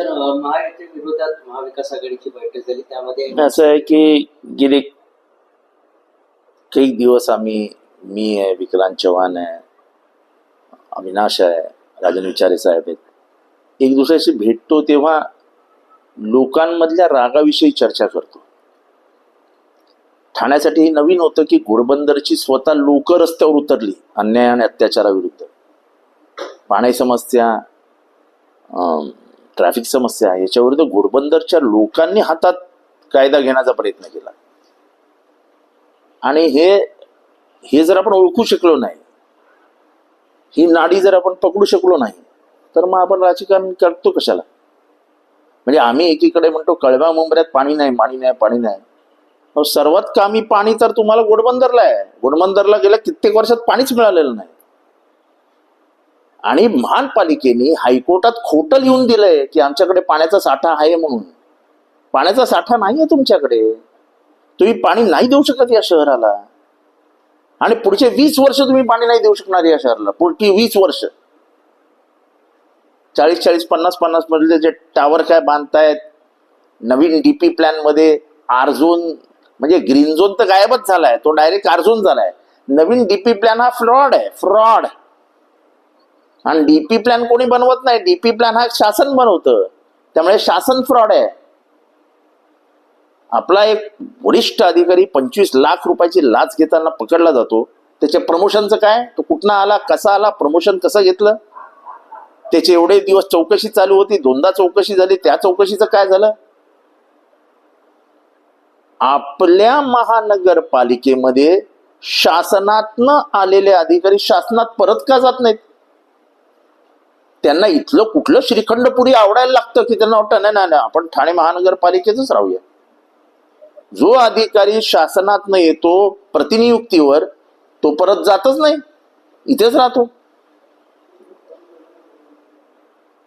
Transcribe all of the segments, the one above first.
तर महायुती विरोधात महाविकास आघाडीची बैठक झाली. त्यामध्ये असं आहे की गेले काही दिवस आम्ही मी आहे विक्रांत चव्हाण आहे अविनाश आहे राजन विचारे साहेब आहेत. एक दुसऱ्याशी भेटतो तेव्हा लोकांमधल्या रागाविषयी चर्चा करतो. ठाण्यासाठी हे नवीन होतं की घोडबंदरची स्वतः लोक रस्त्यावर उतरली अन्याय आणि अत्याचाराविरुद्ध. पाणी समस्या अं, ट्रॅफिक समस्या आहे. याच्याविरुद्ध घोडबंदरच्या लोकांनी हातात कायदा घेण्याचा प्रयत्न केला. आणि हे हे जर आपण ओळखू शकलो नाही ही नाडी जर आपण पकडू शकलो नाही तर मग आपण राजकारण करतो कशाला? म्हणजे आम्ही एकीकडे म्हणतो कळव्या मुंबऱ्यात पाणी नाही पाणी नाही पाणी नाही. सर्वात कामी पाणी तर तुम्हाला गोडबंदरला आहे. गोडबंदरला गेल्या कित्येक वर्षात पाणीच मिळालेलं नाही. आणि महानपालिकेने हायकोर्टात खोटं लिहून दिलंय की आमच्याकडे पाण्याचा साठा आहे म्हणून. पाण्याचा साठा नाही आहे तुमच्याकडे. तुम्ही पाणी नाही देऊ शकत या शहराला. आणि पुढचे वीस वर्ष तुम्ही पाणी नाही देऊ शकणार या शहराला. पुढची वीस वर्ष. चाळीस चाळीस पन्नास पन्नास मधले जे टावर काय बांधतायत नवीन डीपी प्लॅनमध्ये आरझोन म्हणजे ग्रीन झोन तर गायबच झालाय. तो डायरेक्ट आरझोन झालाय. नवीन डीपी प्लॅन हा फ्रॉड आहे फ्रॉड. आणि डीपी प्लॅन कोणी बनवत नाही. डीपी प्लॅन हा शासन बनवतं. त्यामुळे शासन फ्रॉड आहे. आपला एक वरिष्ठ अधिकारी पंचवीस लाख रुपयाची लाच घेताना पकडला जातो. त्याच्या प्रमोशनचं काय? तो कुठनं आला? कसा आला? प्रमोशन कसं घेतलं? त्याचे एवढे दिवस चौकशी चालू होती. दोनदा चौकशी झाली. त्या चौकशीचं काय झालं? आपल्या महानगरपालिकेमध्ये शासनातनं आलेले अधिकारी शासनात परत का जात नाहीत? त्यांना इथलं कुठलं श्रीखंडपुरी आवडायला लागतं की त्यांना वाटतं नाही नाही नाही, आपण ठाणे महानगरपालिकेतच राहूया. जो अधिकारी शासनातनं येतो प्रतिनियुक्तीवर तो परत जातच नाही. इथेच राहतो.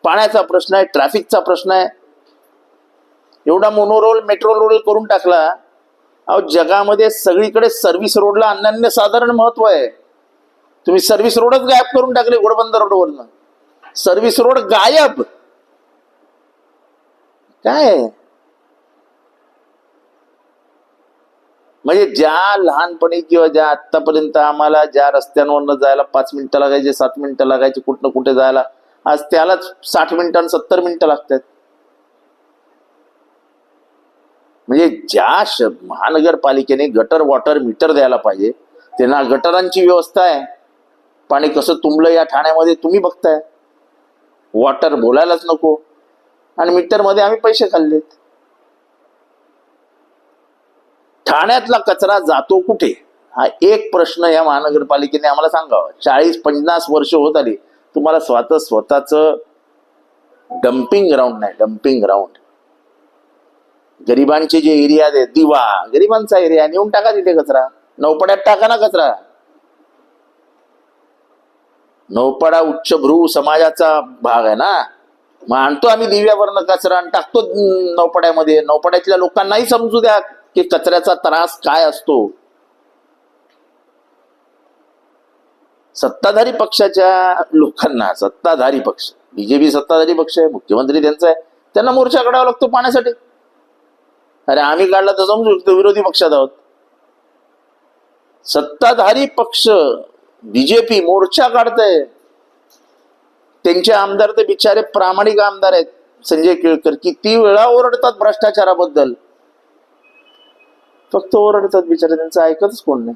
पाण्याचा प्रश्न आहे ट्रॅफिकचा प्रश्न आहे. एवढा मोनोरोल मेट्रो रोल करून टाकला. अहो जगामध्ये सगळीकडे सर्व्हिस रोडला अनन्य साधारण महत्त्व आहे. तुम्ही सर्व्हिस रोडच गायब करून टाकले घोडबंदर रोडवरनं. सर्व्हिस रोड गायब. काय? म्हणजे ज्या लहानपणी किंवा ज्या आतापर्यंत आम्हाला ज्या रस्त्यांवरनं जायला पाच मिनिटं लागायचे सात मिनिटं लागायचे कुठनं कुठे जायला आज त्यालाच साठ मिनिटं सत्तर मिनिटं लागतात. म्हणजे ज्या महानगरपालिकेने गटर वॉटर मीटर द्यायला पाहिजे त्यांना गटरांची व्यवस्था आहे. पाणी कसं तुंबलं या ठाण्यामध्ये तुम्ही बघताय. वॉटर बोलायलाच नको. आणि मीटरमध्ये आम्ही पैसे खाल्लेत. ठाण्यातला कचरा जातो कुठे? हा एक प्रश्न या महानगरपालिकेने आम्हाला सांगावा. चाळीस पन्नास वर्ष होत आली. तुम्हाला स्वतः स्वतःच डम्पिंग ग्राउंड नाही डम्पिंग ग्राउंड गरिबांचे जे एरिया आहेत दिवा गरिबांचा एरिया नेऊन टाका तिथे कचरा. नौपड्यात टाका ना कचरा. नौपडा उच्चभ्रू समाजाचा भाग आहे ना? मग आणतो आम्ही दिव्यावरनं कचरा आणि टाकतो नौपाड्यामध्ये. नौपाड्यातल्या लोकांनाही समजू द्या की कचऱ्याचा त्रास काय असतो. सत्ताधारी पक्षाच्या लोकांना सत्ताधारी पक्ष बीजेपी सत्ताधारी पक्ष आहे मुख्यमंत्री त्यांचा आहे त्यांना मोर्चा काढावा लागतो पाण्यासाठी. अरे आम्ही काढला तर समजू शकतो विरोधी पक्षात आहोत. सत्ताधारी पक्ष बीजेपी मोर्चा काढतंय. त्यांचे आमदार ते बिचारे प्रामाणिक आमदार आहेत संजय केळकर किती वेळा ओरडतात भ्रष्टाचाराबद्दल. फक्त ओरडतात बिचारे त्यांचं ऐकतच कोण नाही.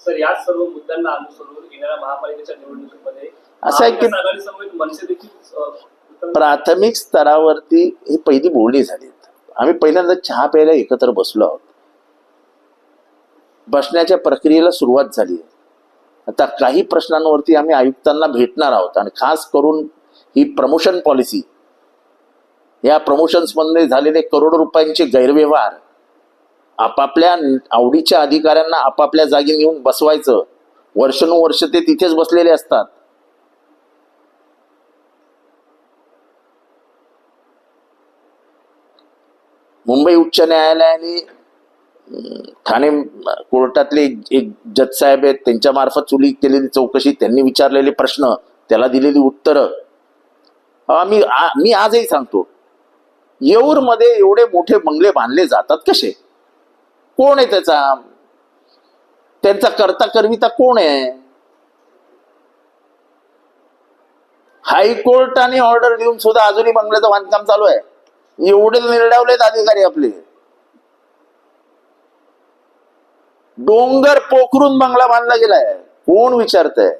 सर या सर्व मुद्द्यांना अनुसरून येणाऱ्या महापालिकेच्या निवडणुकीमध्ये असं आहे की- मनसे देखील प्राथमिक स्तरावरती ही पहिली बोलणी झाली. आम्ही पहिल्यांदा चहा प्यायला एकत्र बसलो आहोत. बसण्याच्या प्रक्रियेला सुरुवात झाली आता काही प्रश्नांवरती आम्ही आयुक्तांना भेटणार आहोत आणि खास करून ही प्रमोशन पॉलिसी. या प्रमोशन्समध्ये झालेले करोडो रुपयांचे गैरव्यवहार आपापल्या आवडीच्या अधिकाऱ्यांना आपापल्या जागी नेऊन बसवायचं वर्षानुवर्ष ते तिथेच बसलेले असतात. मुंबई उच्च न्यायालयाने ठाणे कोर्टातले एक जज साहेब आहेत त्यांच्या मार्फत चुली केलेली चौकशी त्यांनी विचारलेले प्रश्न त्याला दिलेली उत्तरं. मी आ- मी आजही सांगतो येऊरमध्ये एवढे मोठे बंगले बांधले जातात कसे? कोण आहे त्याचा? त्यांचा करता करविता कोण आहे? हायकोर्टाने ऑर्डर देऊन सुद्धा अजूनही बंगल्याचं बांधकाम चालू आहे. एवढे निर्डावलेत अधिकारी आपले. डोंगर पोखरून बंगला बांधला गेलाय. कोण विचारतंय?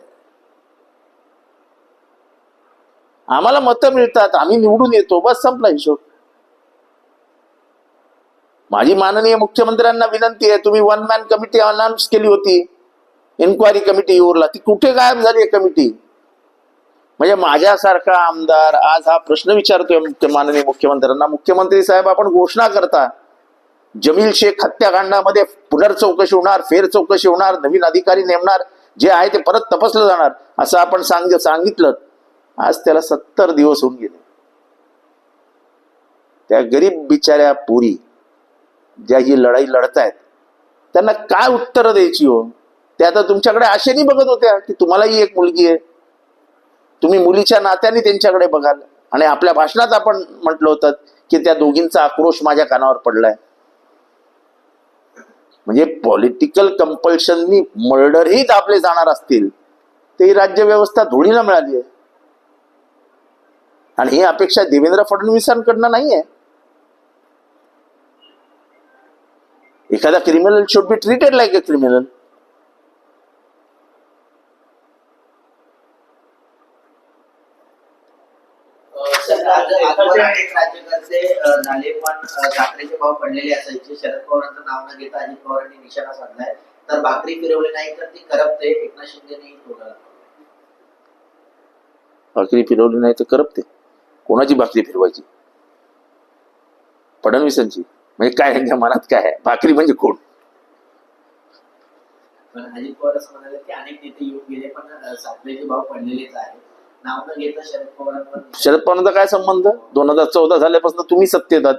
आम्हाला मतं मिळतात आम्ही निवडून येतो बस संपला हिशोब. माझी माननीय मुख्यमंत्र्यांना विनंती आहे तुम्ही वन मॅन कमिटी अनाऊन्स केली होती. इन्क्वायरी कमिटी येऊरला. ती कुठे गायब झाली आहे कमिटी म्हणजे माझ्यासारखा आमदार आज हा प्रश्न विचारतोय मुख्य माननीय मुख्यमंत्र्यांना. मुख्यमंत्री साहेब आपण घोषणा करता. जमील शेख हत्याकांडामध्ये पुनर्चौकशी होणार फेर चौकशी होणार नवीन अधिकारी नेमणार जे आहे ते परत तपासलं जाणार असं आपण सांग सांगितलं. आज त्याला सत्तर दिवस होऊन गेले. त्या गरीब बिचाऱ्या पुरी ज्या ही लढाई लढतायत त्यांना काय उत्तर द्यायची हो? त्या आता तुमच्याकडे आशेने बघत होत्या की तुम्हालाही एक मुलगी आहे. तुम्ही मुलीच्या नात्याने त्यांच्याकडे बघाल. आणि आपल्या भाषणात आपण म्हटलं होतं की त्या दोघींचा आक्रोश माझ्या कानावर पडलाय. म्हणजे पॉलिटिकल कंपल्शननी मर्डरही दाबले जाणार असतील ते राज्य व्यवस्था धुळीला मिळाली आहे. आणि ही अपेक्षा देवेंद्र फडणवीसांकडनं नाहीये. एखादा criminal should be treated like a criminal sir, आज- आजवर अनेक राज्यकर्ते अ, ठाकरेचे भाव पडलेले असायचे. शरद पवारांचं नाव न घेता अजित पवारांनी निशाणा साधलाय. तर भाकरी फिरवली नाही तर ती करपते. एकनाथ शिंदेने भाकरी फिरवली नाही तर करपते. कोणाची भाकरी फिरवायची? फडणवीसांची. म्हणजे काय त्यांच्या मनात काय आहे? भाकरी म्हणजे कोण? पण अजित पवार असं म्हणाले की अनेक नेते येऊन गेले पण साखरेचे भाव पडलेलेच आहेत. नाव न घेता शरद पवारांवर शरद पवारांचा काय संबंध? दोन हजार चौदा झाल्यापासून तुम्ही सत्तेत आहात.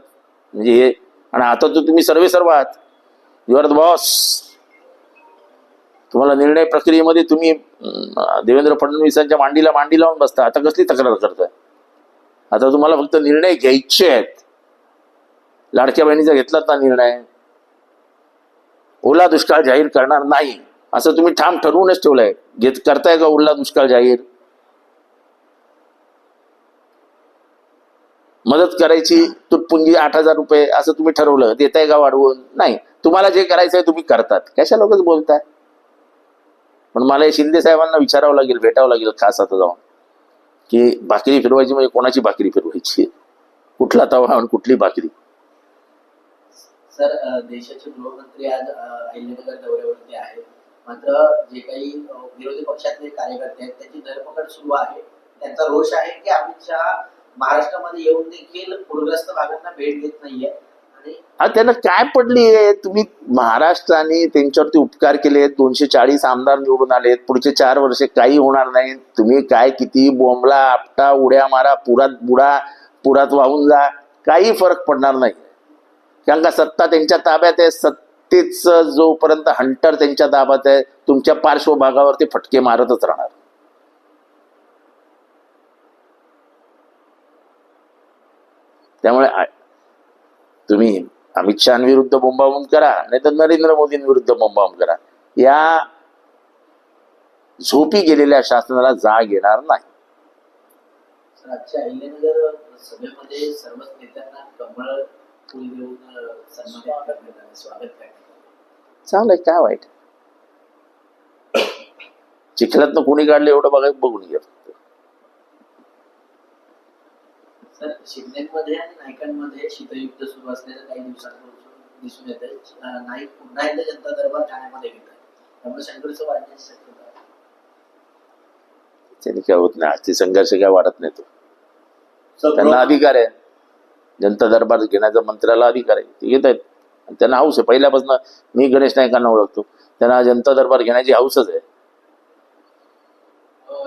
म्हणजे हे आणि आता तर तुम्ही सर्वे सर्व आहात. यु आर द बॉस तुम्हाला निर्णय प्रक्रियेमध्ये तुम्ही देवेंद्र फडणवीसांच्या मांडीला मांडी लावून बसता. आता कसली तक्रार करताय? आता तुम्हाला फक्त निर्णय घ्यायचे आहेत. लाडक्या बहिणीचा घेतलात ना निर्णय? ओला दुष्काळ जाहीर करणार नाही. असं तुम्ही ठाम ठरवूनच ठेवलंय. घेत करताय का ओला दुष्काळ जाहीर? मदत करायची तुटपुंजी आठ हजार रुपये असं तुम्ही ठरवलं देताय का वाढवून? नाही. तुम्हाला जे करायचंय तुम्ही करतात. कशा लोकच बोलताय? पण मला शिंदे साहेबांना विचारावं लागेल भेटावं लागेल खास आता जाऊन की भाकरी फिरवायची म्हणजे कोणाची भाकरी फिरवायची? कुठला तवा आणि कुठली भाकरी? सर देशाचे गृहमंत्री आज अहिल्यानगर दौऱ्यावरती आहेत. मात्र जे काही विरोधी पक्षातले कार्यकर्ते आहेत त्याची धरपकड सुरू आहे. त्यांचा रोष आहे की अमित शहा महाराष्ट्रामध्ये येऊन देखील पूरग्रस्त भागांना भेट देत नाहीये. हा त्यांना काय पडली आहे? तुम्ही महाराष्ट्राने त्यांच्यावरती उपकार केले दोनशे चाळीस आमदार निवडून आलेत पुढचे चार वर्षे काही होणार नाही. तुम्ही काय किती बोंबला आपटा उड्या मारा पुरात बुडा पुरात वाहून जा काही फरक पडणार नाही. कारण का सत्ता त्यांच्या ताब्यात आहे. सत्तेच जोपर्यंत हंटर त्यांच्या ताब्यात आहे तुमच्या पार्श्वभागावरती फटके मारतच राहणार. त्यामुळे तुम्ही अमित शहाविरुद्ध बोंबाबोंब करा नाही तर नरेंद्र मोदींविरुद्ध बोंबाबोंब करा. या झोपी गेलेल्या शासनाला जाग येणार नाही. चांगलंय काय वाईट चिखलातनं कोणी काढलं एवढं बघा बघून घ्या. सर शिंदेमध्ये आणि नायकांमध्ये शीतयुद्ध सुरू असल्याचं काही दिवसांपासून दिसून येत आहे नाईक पुन्हा एकदा जनता दरबार ठाण्यामध्ये घेत आहे त्यामुळे संघर्ष वाढण्याची शक्यता त्याने काय होत नाही. आजचे संघर्ष काय वाढत नाही तो. त्यांना अधिकार आहे. जनता दरबार घेण्याचा मंत्र्याला अधिकार आहे. ते घेत आहेत. त्यांना हाऊस आहे. पहिल्यापासून मी गणेश नायकांना ओळखतो. त्यांना जनता दरबार घेण्याची हाऊसच आहे.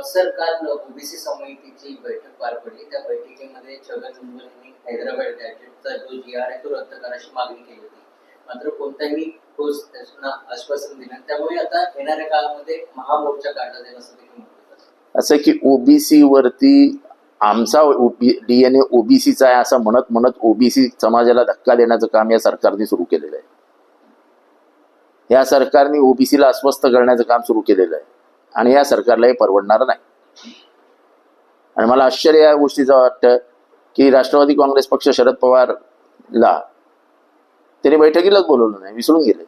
सर काल ओबीसी समितीची बैठक पार पडली. त्या बैठकीमध्ये छगन भुजबळ यांनी हैदराबाद गॅजेटचा जो जी आर आहे तो रद्द करण्याची मागणी केली होती. मात्र कोणताही ठोस त्यांना आश्वासन दिलं त्यामुळे आता येणाऱ्या काळामध्ये महामोर्चा काढला जाईल असं देखील म्हटलं असं की ओबीसी वरती आमचा डीएनए ओबीसीचा आहे असं म्हणत म्हणत ओबीसी समाजाला धक्का देण्याचं काम या सरकारने सुरू केलेलं आहे. या सरकारने ओबीसीला अस्वस्थ करण्याचं काम सुरू केलेलं आहे. आणि या सरकारला हे परवडणार नाही. आणि मला आश्चर्य या गोष्टीचं वाटतं की राष्ट्रवादी काँग्रेस पक्ष शरद पवारला त्यांनी बैठकीलाच बोलवलं नाही विसरून गेले.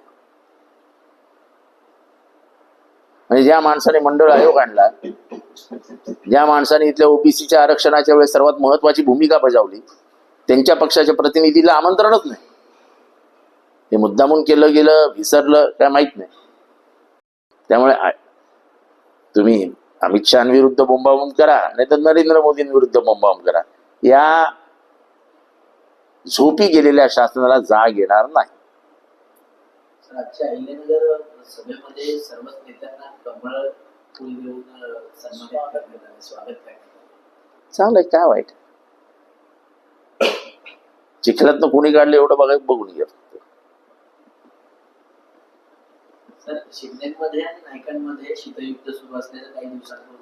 म्हणजे ज्या माणसाने मंडळ आयोग आणला ज्या माणसाने इथल्या ओबीसीच्या आरक्षणाच्या वेळेस सर्वात महत्वाची भूमिका बजावली त्यांच्या पक्षाच्या प्रतिनिधीला आमंत्रणच नाही. ते मुद्दामून केलं गेलं विसरलं काय माहीत नाही. त्यामुळे तुम्ही अमित शहाविरुद्ध बोंबाबोंब करा नाही तर नरेंद्र मोदींविरुद्ध बोंबाबोंब करा. या झोपी गेलेल्या शासनाला जाग येणार नाही. चांगलंय काय वाईट? चिखलातनं कोणी काढलं एवढं बघा बघून घ्या तर शिंदेमध्ये आणि नायकांमध्ये शीतयुद्ध सुरू असल्याचं काही दिवसांपासून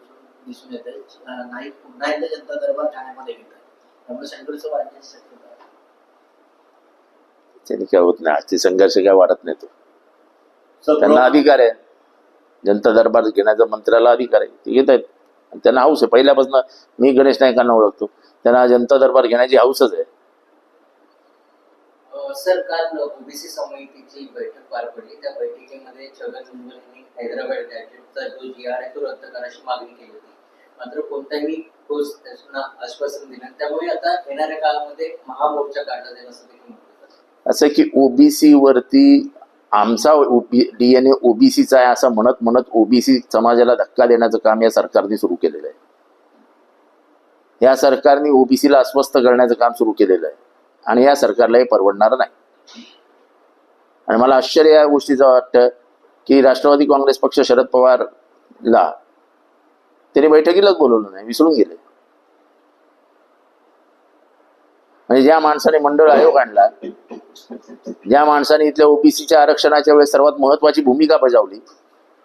दिसून येत आहे नाईक पुन्हा एकदा जनता दरबार ठाण्यामध्ये घेत आहे त्यामुळे संघर्ष वाढण्याची शक्यता आहे. त्यांनी काय होत नाही. आजचे संघर्ष काय वाढत नाही तो त्यांना अधिकार आहे. जनता दरबार घेण्याचा मंत्र्याला अधिकार आहे. ते घेत आहेत. त्यांना हाऊस आहे. पहिल्यापासून मी गणेश नायकांना ओळखतो. त्यांना जनता दरबार घेण्याची हाऊसच आहे. सर काल ओबीसी समितीची बैठक पार पडली. त्या बैठकीमध्ये छगन भुजबळ यांनी हैदराबाद गॅजेटचा जो जी आर आहे तो रद्द करण्याची मागणी केली होती. मात्र कोणताही ठोस त्यांना आश्वासन दिलं त्यामुळे आता येणाऱ्या काळामध्ये महामोर्चा काढला जाईल असं देखील म्हटलं असं की ओबीसी वरती आमचा डीएनए ओबीसीचा आहे असं म्हणत म्हणत ओबीसी समाजाला धक्का देण्याचं काम या सरकारने सुरू केलेलं आहे. या सरकारने ओबीसीला अस्वस्थ करण्याचं काम सुरू केलेलं आहे. आणि या सरकारला हे परवडणार नाही. आणि मला आश्चर्य या गोष्टीचं वाटतं की राष्ट्रवादी काँग्रेस पक्ष शरद पवारला त्यांनी बैठकीलाच बोलवलं नाही विसरून गेले. म्हणजे ज्या माणसाने मंडळ आयोग आणला ज्या माणसाने इथल्या ओबीसीच्या आरक्षणाच्या वेळेस सर्वात महत्वाची भूमिका बजावली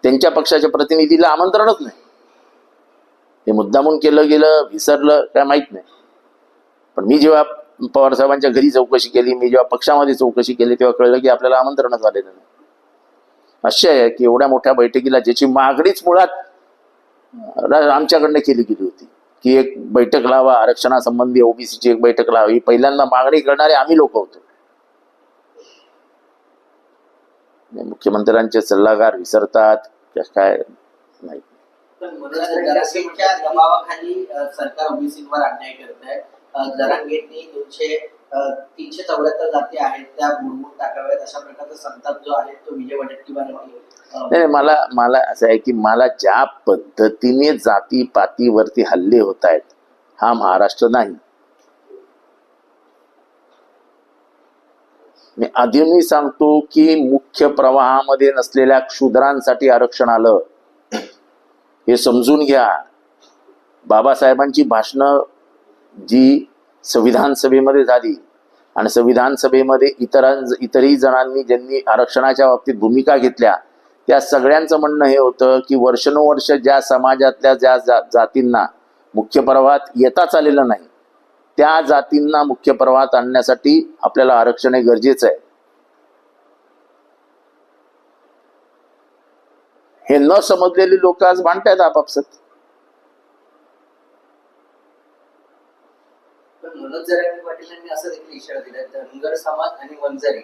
त्यांच्या पक्षाच्या प्रतिनिधीला आमंत्रणच नाही. ते मुद्दामून केलं गेलं विसरलं काय माहीत नाही. पण मी जेव्हा पवार साहेबांच्या घरी चौकशी केली मी जेव्हा पक्षामध्ये चौकशी केली तेव्हा कळलं की आपल्याला आमंत्रणच आलेलं नाही. आश्चर्य आहे की एवढ्या मोठ्या बैठकीला ज्याची मागणीच मुळात आमच्याकडनं केली गेली होती. की एक बैठक लावा आरक्षणासंबंधी ओबीसीची एक बैठक लावी. पहिल्यांदा मागणी करणारे आम्ही लोक होतो. मुख्यमंत्र्यांचे सल्लागार विसरतात काय नाही. पण जरांगेंनी दोनशे तीनशे चौऱ्याहत्तर जाती आहेत त्या बुडवून टाकाव्यात अशा प्रकारचा संताप जो आहे तो विजय वडेट्टीवार नाही, मला मला असं आहे की मला ज्या पद्धतीने जाती पातीवरती हल्ले होत आहेत हा महाराष्ट्र नाही. मी अजूनही सांगतो की मुख्य प्रवाहामध्ये नसलेल्या क्षुद्रांसाठी आरक्षण आलं. हे समजून घ्या. बाबासाहेबांची भाषणं जी संविधान सभेमध्ये झाली आणि संविधान सभेमध्ये इतरां इतरही जणांनी ज्यांनी आरक्षणाच्या बाबतीत भूमिका घेतल्या त्या सगळ्यांचं म्हणणं हे होतं की वर्षानुवर्ष ज्या समाजातल्या ज्या जा जातींना मुख्य प्रवाहात येताच आलेलं नाही त्या जातींना मुख्य प्रवाहात आणण्यासाठी आपल्याला आरक्षण हे गरजेचं आहे. हे न समजलेली लोक आज भांडतायत आपापसात. मनोज जरांगे पाटील यांनी असं देखील इशारा दिला धनगर समाज आणि वंजारी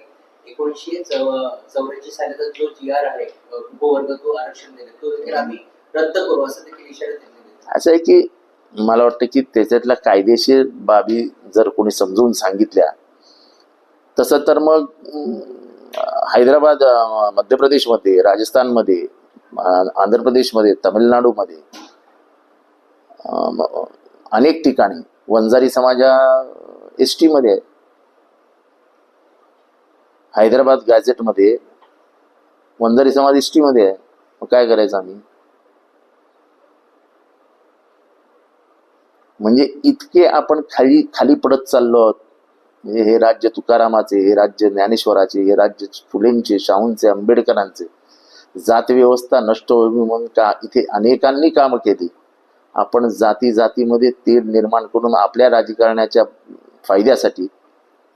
एकोणीसशे चौऱ्याऐंशी सालाचा जो जी आर आहे उपवर्ग तो आरक्षण दिले तो देखील आम्ही रद्द करू असं देखील इशारा दिला. असं आहे की मला वाटतं की त्याच्यातल्या कायदेशीर बाबी जर कोणी समजून सांगितल्या तसं तर मग हैदराबाद मध्य प्रदेशमध्ये राजस्थानमध्ये आंध्र प्रदेशमध्ये तमिळनाडूमध्ये अनेक ठिकाणी वंजारी समाजा एस टीमध्ये आहे. हैदराबाद गॅझेटमध्ये वंजारी समाज एस टीमध्ये आहे. मग काय करायचं आम्ही? म्हणजे इतके आपण खाली खाली पडत चाललो आहोत. म्हणजे हे राज्य तुकारामाचे हे राज्य ज्ञानेश्वराचे हे राज्य फुलेंचे शाहूंचे आंबेडकरांचे. जात व्यवस्था नष्ट व्हावी म्हणून का इथे अनेकांनी कामं केली? आपण जाती जातीमध्ये तेढ निर्माण करून आपल्या राजकारणाच्या फायद्यासाठी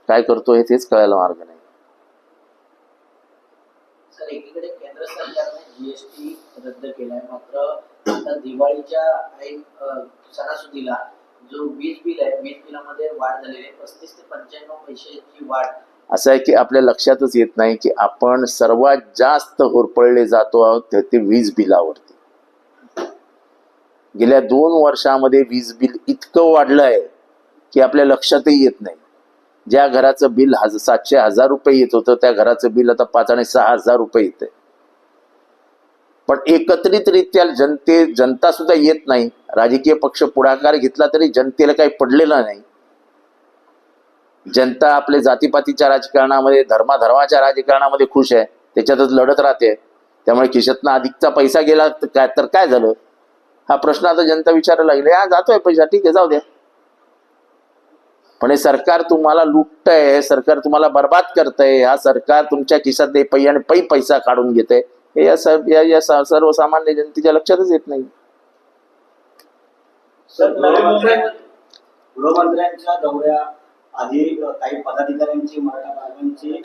काय करतो हे तेच कळायला मार्ग नाही. सर एकीकडे केंद्र सरकारने जीएसटी रद्द केलाय. मात्र आता दिवाळीच्या ऐन अ, सणासुदीला जो वीज बिल आहे वीज बिलामध्ये वाढ झालेली आहे. पस्तीस ते पंच्याण्णव पैशाची वाढ. असं आहे की आपल्या लक्षातच येत नाही की आपण सर्वात जास्त होरपळले जातो आहोत ते वीज बिलावरती. गेल्या दोन वर्षामध्ये वीज बिल इतकं वाढलं आहे की आपल्या लक्षातही येत नाही. ज्या घराचं बिल हज सातशे हजार रुपये येत होतं त्या घराचं बिल आता पाच आणि सहा हजार रुपये येते पण एकत्रितरित्या जनते जनता सुद्धा येत नाही. राजकीय पक्ष पुढाकार घेतला तरी जनतेला काही पडलेलं नाही. जनता आपले जातीपातीच्या राजकारणामध्ये धर्माधर्माच्या राजकारणामध्ये खुश आहे. त्याच्यातच लढत राहते. त्यामुळे खिशातनं अधिकचा पैसा गेला तर काय तर काय झालं? हा प्रश्न आता जनता विचारायला लागले हा जातोय पैसा ठीक आहे जाऊ द्या. पण हे सरकार तुम्हाला लुटतंय सरकार तुम्हाला बर्बाद करतंय हा सरकार तुमच्या खिशात पै आणि पै पैसा काढून घेतंय. हे या सर्व या- सर्वसामान्य जनतेच्या लक्षातच येत नाही. गृहमंत्र्यांच्या दौऱ्या आधी काही पदाधिकाऱ्यांची मराठा बांधवांची आहे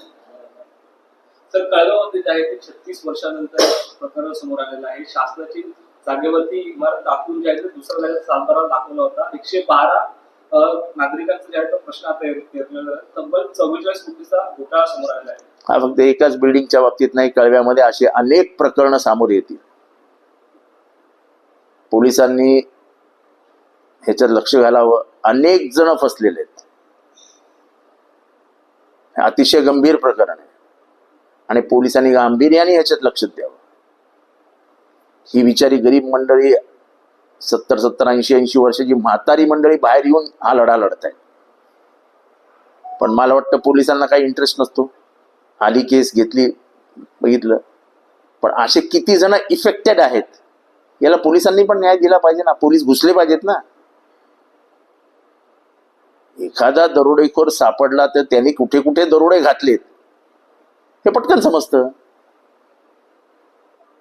ते छत्तीस वर्षानंतर प्रकरण समोर आलेलं आहे. शासनाची जागेवरती इमारत दाखवून जे आहे ते दुसऱ्या जागेत सातबारा दाखवला होता. एकशे बारा अ, नागरिकांचा जे आहे तो प्रश्न आता तब्बल चव्वेचाळीस कोटीचा घोटाळा समोर आलेला आहे. हा फक्त एकाच बिल्डिंगच्या बाबतीत नाही कळव्यामध्ये असे अनेक प्रकरणं समोर येतील. पोलिसांनी ह्याच्यात लक्ष घालावं. अनेक जण फसलेले आहेत. अतिशय गंभीर प्रकरण आहे. आणि पोलिसांनी गांभीर्याने ह्याच्यात लक्ष द्यावं. ही बिचारी गरीब मंडळी सत्तर सत्तर ऐंशी ऐंशी वर्षाची म्हातारी मंडळी बाहेर येऊन हा लढा लढत आहे पण मला वाटतं पोलिसांना काही इंटरेस्ट नसतो. आली केस घेतली बघितलं. पण असे किती जण इफेक्टेड आहेत. याला पोलिसांनी पण न्याय दिला पाहिजे ना. पोलीस घुसले पाहिजेत ना. एखादा दरोडेखोर सापडला तर त्यांनी कुठे कुठे दरोडे घातलेत? हे पटकन समजतं.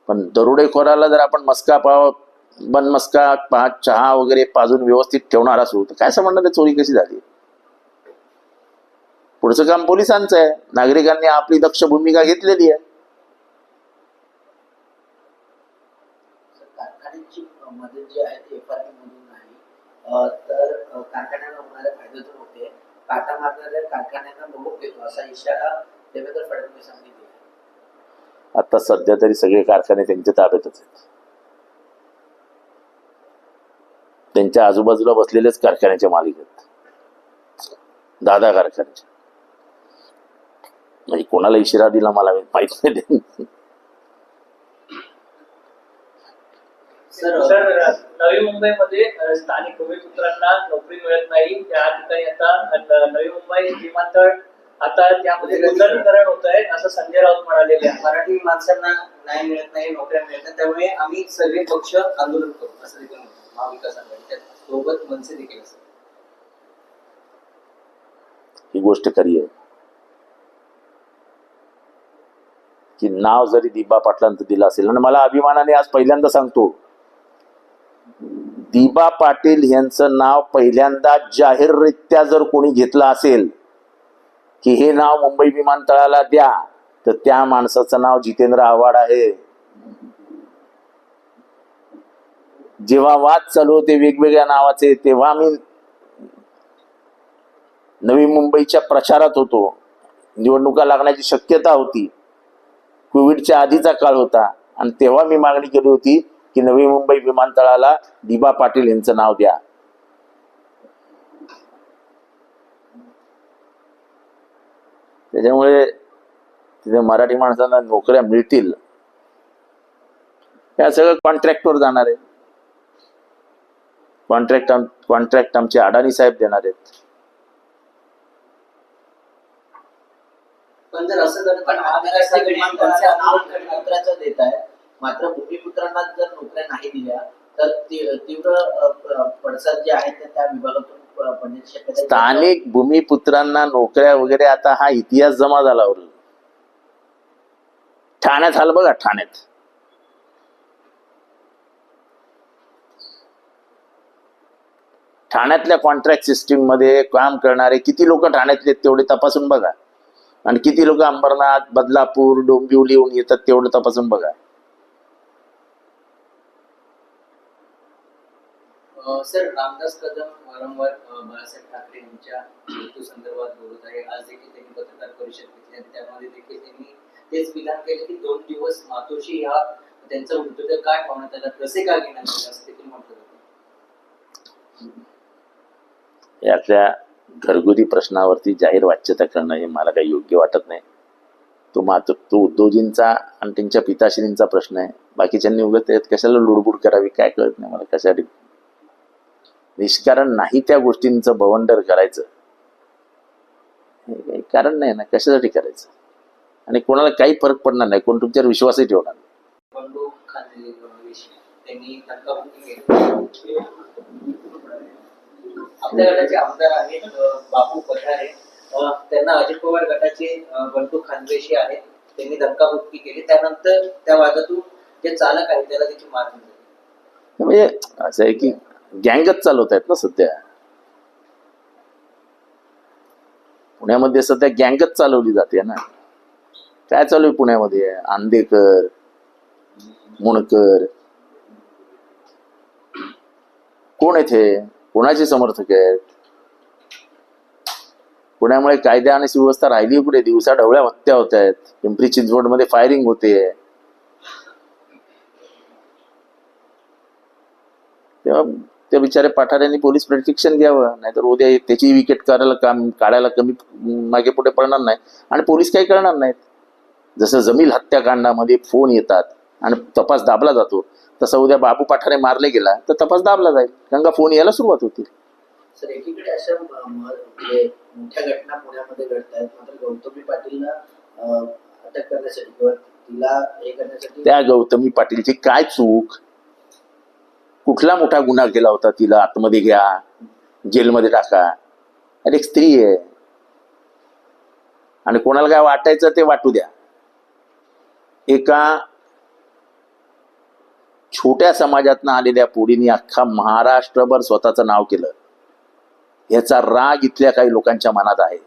पण दरोडेखोराला जर आपण मस्का पाव बन मस्का पा चहा वगैरे पाजून व्यवस्थित ठेवणार असू तर काय समजणार चोरी कशी झाली? पुढचं काम पोलिसांचं आहे. नागरिकांनी आपली दक्ष भूमिका घेतलेली आहे. तर कारखान्यांना होणारे फायदे होते. काटा मारणाऱ्या कारखान्यांना बघून घेतो. असा इशारा देवेंद्र फडणवीस यांनी आता सध्या तरी सगळे कारखाने त्यांच्या ताब्यातच आहेत त्यांच्या आजूबाजूला बसलेलेच कारखान्याचे मालिक आहेत. दादा कारखान्याचे. म्हणजे कोणाला इशारा दिला मला माहीत नाही. सर सर नवी मुंबईमध्ये स्थानिक भूमिपुत्रांना नोकरी मिळत नाही. त्या ठिकाणी आता नवी मुंबई विमानतळ आता त्यामध्ये गुंतवणूकरण होत आहे असं संजय राऊत म्हणालेले आहे. मराठी माणसांना न्याय मिळत नाही नोकऱ्या मिळत नाही त्यामुळे आम्ही सगळे पक्ष आंदोलन करू असं देखील महाविकास आघाडी सोबत मनसे देखील असं ही गोष्ट खरी आहे. की नाव जरी दिबा पाटलांचं दिलं असेल आणि मला अभिमानाने आज पहिल्यांदा सांगतो दिबा पाटील यांचं नाव पहिल्यांदा जाहीररित्या जर कोणी घेतलं असेल की हे नाव मुंबई विमानतळाला द्या तर त्या माणसाचं नाव जितेंद्र आव्हाड आहे. जेव्हा वाद चालू होते वेगवेगळ्या नावाचे तेव्हा मी नवी मुंबईच्या प्रचारात होतो. निवडणुका लागण्याची शक्यता होती. कोविडच्या आधीचा काळ होता. आणि तेव्हा मी मागणी केली होती की नवी मुंबई विमानतळाला दिबा पाटील यांचं नाव द्या. त्याच्यामुळे तिथे मराठी माणसांना नोकऱ्या मिळतील. या सगळं कॉन्ट्रॅक्टवर जाणार आहे कॉन्ट्रॅक्ट कॉन्ट्रॅक्ट आमचे अडाणी साहेब देणार आहेत. पण जर असं झालं पण देत आहे. मात्र भूमिपुत्रांना जर नोकऱ्या नाही दिल्या तर ती- तीव्र पडसाद जे आहेत ते त्या विभागातून स्थानिक भूमिपुत्रांना नोकऱ्या वगैरे आता हा इतिहास जमा झाला ठाण्यात झालं बघा ठाण्यात. ठाण्यातल्या कॉन्ट्रॅक्ट सिस्टीममध्ये काम करणारे किती लोक ठाण्यातले तेवढे तपासून बघा. आणि किती लोक अंबरनाथ बदलापूर डोंबिवलीहून येतात तेवढं तपासून बघा. सर रामदास कदम वारंवार बाळासाहेब ठाकरे यांच्या मृत्यू संदर्भात बोलत आहे. आज देखील त्यांनी पत्रकार परिषद घेतली आणि त्यामध्ये देखील त्यांनी तेच विधान केलं की दोन दिवस मातोशी या त्यांचा मृतदेह काय ठेवण्यात आला कसे काय घेण्यात आले असं देखील म्हटलं यातल्या घरगुती प्रश्नावरती जाहीर वाच्यता करणं हे मला काही योग्य वाटत नाही. तो मात तो उद्योजींचा आणि त्यांच्या पिताश्रींचा प्रश्न आहे. बाकीच्यांनी उगत कशाला लुडबुड करावी काय कळत नाही मला कशासाठी निष्कारण नाही त्या गोष्टींचं बवंडर करायचं. हे काही कारण नाही ना कशासाठी करायचं? आणि कोणाला काही फरक पडणार नाही कोण तुमच्यावर विश्वासही ठेवणार नाही. बापू पठारे त्यांना अजित पवार गटाचे बंडू खानदेशी आहेत. त्यांनी धक्काबुक्की केली. त्यानंतर त्या वादातून जे चालक आहेत त्याला मारली झाली. म्हणजे असं आहे की गँगच चालवत आहेत ना सध्या. पुण्यामध्ये सध्या गँगच चालवली जाते ना. काय चालू आहे पुण्यामध्ये? आंदेकर मुणकर. कोण येथे कोणाचे समर्थक आहेत? पुण्यामुळे कायदा आणि सुव्यवस्था राहिली कुठे? दिवसा ढवळ्या हत्या होत आहेत पिंपरी चिंचवडमध्ये फायरिंग होते. तेव्हा त्या बिचारे पठाऱ्यांनी पोलीस प्रोटेक्शन घ्यावं नाहीतर उद्या त्याची विकेट करायला काम काढायला कमी मागे पुढे पडणार नाही. आणि पोलीस काही करणार नाहीत. जसं जमील हत्याकांडामध्ये फोन येतात आणि तपास दाबला जातो तसा उद्या बाबू पठारे मारले गेला तर तपास दाबला जाईल. कारण का फोन यायला सुरुवात होतील सर एकीकडे अशा म- म- म्हणजे मोठ्या घटना पुण्यामध्ये घडत आहेत मात्र गौतमी पाटीलला अं, अटक करण्यासाठी किंवा तिला हे करण्यासाठी त्या गौतमी पाटीलची काय चूक? कुठला मोठा गुन्हा केला होता तिला? आतमध्ये घ्या. जेलमध्ये टाका. अरे एक स्त्री आहे. आणि कोणाला काय वाटायचं ते वाटू द्या. एका छोट्या समाजातनं आलेल्या पोरींनी अख्खा महाराष्ट्रभर स्वतःचं नाव केलं. याचा राग इथल्या काही लोकांच्या मनात आहे.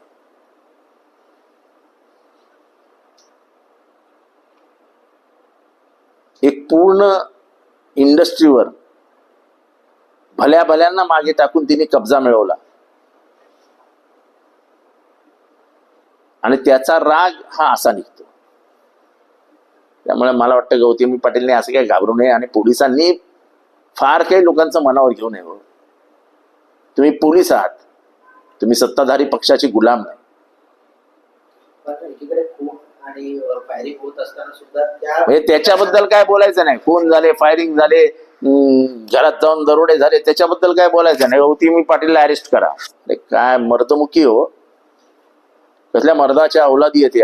एक पूर्ण इंडस्ट्रीवर भल्या भल्यांना मागे टाकून तिने कब्जा मिळवला. आणि त्याचा राग हा असा निघतो. त्यामुळे मला वाटतं गौतमी पाटीलने असं काही घाबरू नये आणि पोलिसांनी फार काही लोकांचं मनावर घेऊ नये हो. तुम्ही पोलीस आहात. तुम्ही सत्ताधारी पक्षाचे गुलाम नाही. म्हणजे त्याच्याबद्दल काय बोलायचं नाही. खून झाले फायरिंग झाले घरात जाऊन दरोडे झाले त्याच्याबद्दल काय बोलायचं? नाही गौतमी पाटीलला अरेस्ट करा. काय मर्दमुखी हो. कसल्या मर्दाच्या अवलादी आहेत